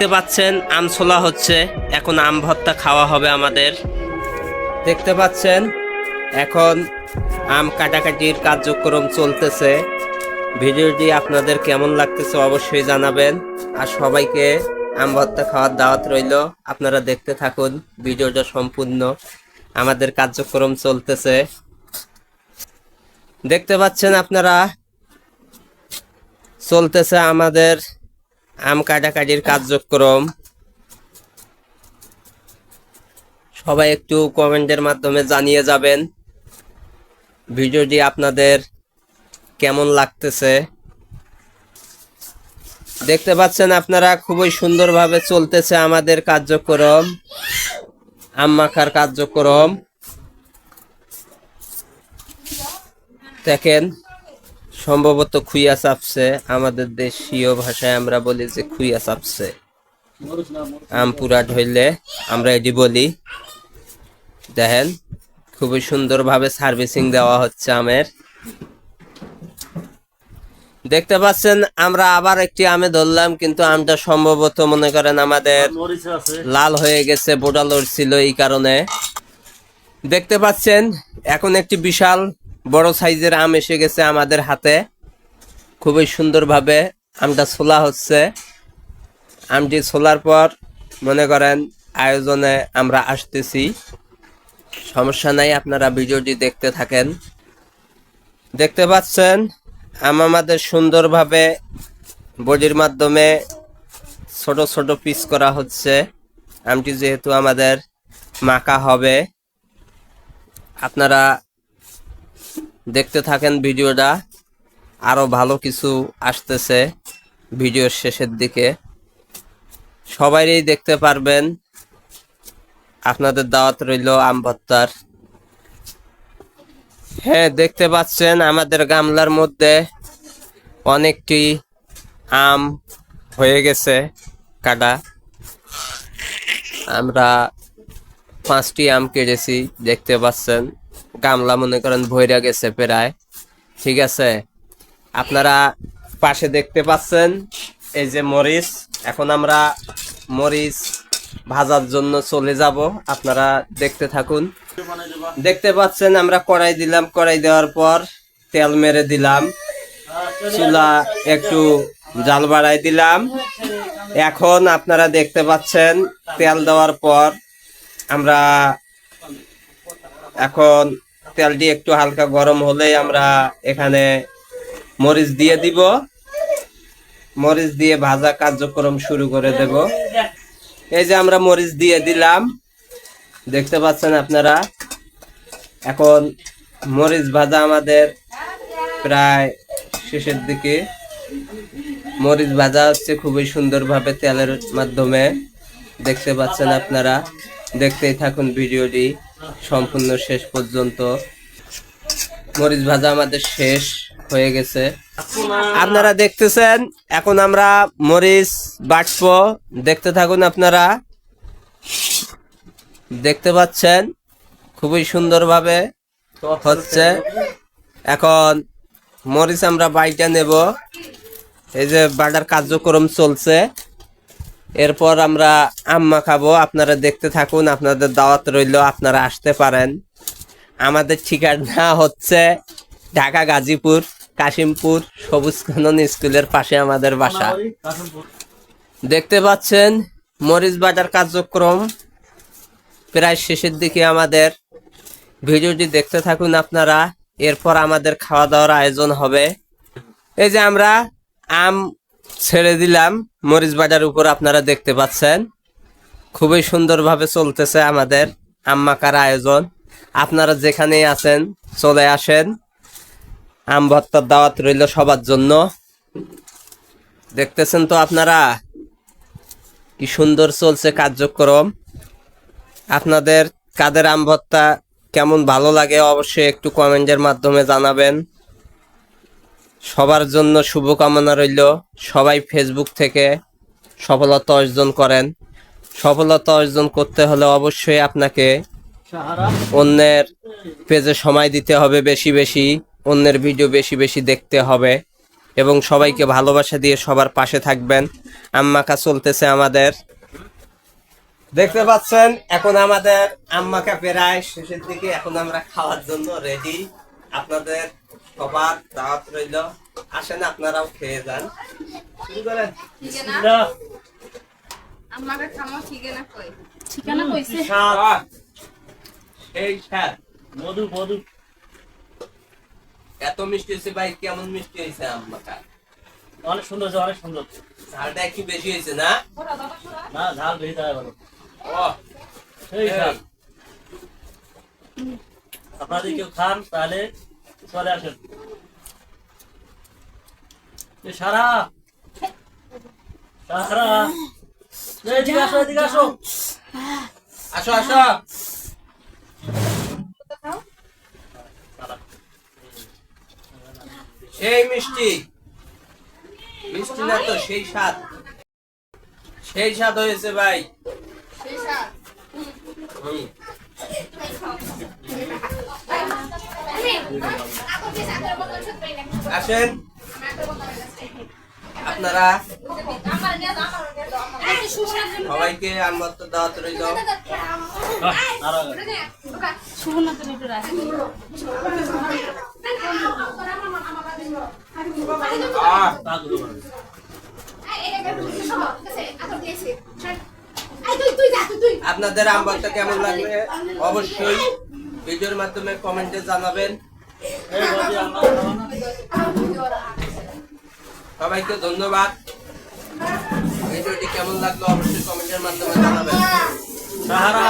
দেখতে পাচ্ছেন আম ছোলা হচ্ছে। এখন আম ভর্তা খাওয়া হবে আমাদের। দেখতে পাচ্ছেন, এখন আম কাটাকাটির কার্যক্রম চলতেছে। ভিডিওটি আপনাদের কেমন লাগতেছে অবশ্যই জানাবেন। আর সবাইকে আম ভর্তা খাওয়ার দাওয়াত রইল। আপনারা দেখতে থাকুন, ভিডিওটা সম্পূর্ণ। আমাদের কার্যক্রম চলতেছে। দেখতে পাচ্ছেন আপনারা, চলতেছে আমাদের আম কাটাকাটির কার্যক্রম। সবাই একটু কমেন্টের মাধ্যমে জানিয়ে যাবেন। ভিডিওটি আপনাদের কেমন লাগতেছে? দেখতে পাচ্ছেন আপনারা খুবই সুন্দরভাবে চলতেছে আমাদের কার্যক্রম, আম মাখার কার্যক্রম। দেখেন সম্ভবত খুইয়া চাপছে। আমাদের দেশীয় ভাষায় আমরা বলি যে খুইয়া চাপছে। আম পুরা ঢইলে আমরা এটি বলি। দেখেন, খুবই সুন্দরভাবে সার্ভিসিং দেওয়া হচ্ছে আমের। দেখতে পাচ্ছেন, আমরা আবার একটি আমে ধরলাম, কিন্তু আমটা সম্ভবত মনে করেন আমাদের লাল হয়ে গেছে বোটা লড়ছিল এই কারণে। দেখতে পাচ্ছেন, এখন একটি বিশাল বড় সাইজের আম এসে গেছে আমাদের হাতে। খুবই সুন্দরভাবে আমটা ছোলা হচ্ছে। আমটি ছোলার পর মনে করেন আয়োজনে আমরা আসতেছি। সমস্যা নাই, আপনারা ভিডিওটি দেখতে থাকেন। দেখতে পাচ্ছেন, আম আমাদের সুন্দরভাবে বডির মাধ্যমে ছোট ছোট পিস করা হচ্ছে। আমটি যেহেতু আমাদের মাখা হবে, আপনারা দেখতে থাকেন ভিডিওটা। আরও ভালো কিছু আসতেছে ভিডিওর শেষের দিকে। সবাইই দেখতে পারবেন। আপনাদের দাওয়াত রইল আম ভত্তার। হ্যাঁ দেখতে পাচ্ছেন আমাদের গামলার মধ্যে অনেকটি আম হয়ে গেছে, কাটা। আমরা পাঁচটি আম কেটেছি, দেখতে পাচ্ছেন। গামলা মনে করেন ভৈরা গেছে প্রায়। ঠিক আছে? আপনারা পাশে দেখতে পাচ্ছেন এই যে মরিচ। এখন আমরা মরিচ ভাজার জন্য চলে যাব। আপনারা দেখতে থাকুন। দেখতে পাচ্ছেন আমরা কড়াই দিলাম। কড়াই দেওয়ার পর তেল মেরে দিলাম। চুলা একটু জাল বাড়াই দিলাম। এখন আপনারা দেখতে পাচ্ছেন তেল দেওয়ার পর আমরা এখন তেলটি একটু হালকা গরম হলেই আমরা এখানে মরিচ দিয়ে দিব। মরিচ দিয়ে ভাজা কার্যক্রম শুরু করে দেব। এই যে আমরা মরিচ দিয়ে দিলাম। দেখতে পাচ্ছেন আপনারা? এখন মরিচ ভাজা আমাদের প্রায় শেষের দিকে। মরিচ ভাজা হচ্ছে খুবই সুন্দরভাবে তেলের মাধ্যমে। দেখতে পাচ্ছেন আপনারা? দেখতেই থাকুন ভিডিওটি। সম্পূর্ণ শেষ পর্যন্ত। মরিচ ভাজা আমাদের শেষ হয়ে গেছে। আপনারা দেখতেছেন, এখন আমরা মরিচ বাটবো। দেখতে থাকুন আপনারা। দেখতে পাচ্ছেন, খুবই সুন্দরভাবে হচ্ছে। এখন মরিচ আমরা বাইটা নেব। এই যে বাটার কার্যক্রম চলছে। এরপর আমরা আম্মা খাব, আপনারা দেখতে থাকুন, আপনাদের দাওয়াত রইল, আপনারা আসতে পারেন। আমাদের ঠিকানা হচ্ছে ঢাকা গাজীপুর, কাশিমপুর, সবুজ কানন স্কুলের পাশে আমাদের বাসা। দেখতে পাচ্ছেন, মরিচ বাটার কার্যক্রম প্রায় শেষের দিকে আমাদের। ভিডিওটি দেখতে থাকুন আপনারা, এরপর আমাদের খাওয়া দাওয়ার আয়োজন হবে। এই যে আমরা আম ছেড়ে দিলাম। মরিচ বাজার উপর আপনারা দেখতে পাচ্ছেন। খুবই সুন্দরভাবে চলতেছে আমাদের আম মাখার আয়োজন। আপনারা যেখানেই আছেন, চলে আসেন। আম ভত্তার দাওয়াত রইল সবার জন্য। দেখতেছেন তো আপনারা? কি সুন্দর চলছে কার্যক্রম। আপনাদের কাদের আম ভত্তা কেমন ভালো লাগে অবশ্যই একটু কমেন্টের মাধ্যমে জানাবেন। সবার জন্য শুভকামনা রইল। সবাই ফেসবুক থেকে সফলতা অর্জন করেন। সফলতা অর্জন করতে হলে অবশ্যই আপনাকে অন্যের পেজে সময় দিতে হবে বেশি বেশি অন্যের ভিডিও বেশি বেশি দেখতে হবে। এবং সবাইকে ভালোবাসা দিয়ে সবার পাশে থাকবেন। আম্মাকা চলতেছে আমাদের। দেখতে পাচ্ছেন এখন আমাদের আম্মাকা প্রায় শেষের দিকে এখন আমরা খাওয়ার জন্য রেডি আপনাদের সবার দাওয়াত রইল। আসেন আপনারাও খেয়ে যান। শুরু করেন ঠিকানা? আমাকে খামো ঠিকানা কই? ঠিকানা কইছে। আহ, সেই স্বাদ মধু মধু। এত মিষ্টি হয়েছে ভাই কেমন মিষ্টি হয়েছে আম্মাকা অনেক সুন্দর হয়েছে, অনেক সুন্দর। ঝালটা কি বেশি হয়েছে না? না ঝাল বেশি দেওয়া ভালো ও সেই ঝাল আপনারা যদি কেউ খান তাহলে চলে আসেন। সারা। সারা। এদিকে আসো এদিকে আসো। আসো আসো। সেই মিষ্টি। মিষ্টি না তো সেই স্বাদ। সেই স্বাদ হয়েছে ভাই। শেষা হুম। আসেন। আপনারা সবাইকে আমার তো দাওয়াত রইল। আপনাদের আমবারটা কেমন লাগবে? অবশ্যই। ভিডিওর মাধ্যমে কমেন্টে জানাবেন? সবাইকে ধন্যবাদ। ভিডিওটি কেমন লাগল অবশ্যই কমেন্টের মাধ্যমে জানাবেন। সাহারা।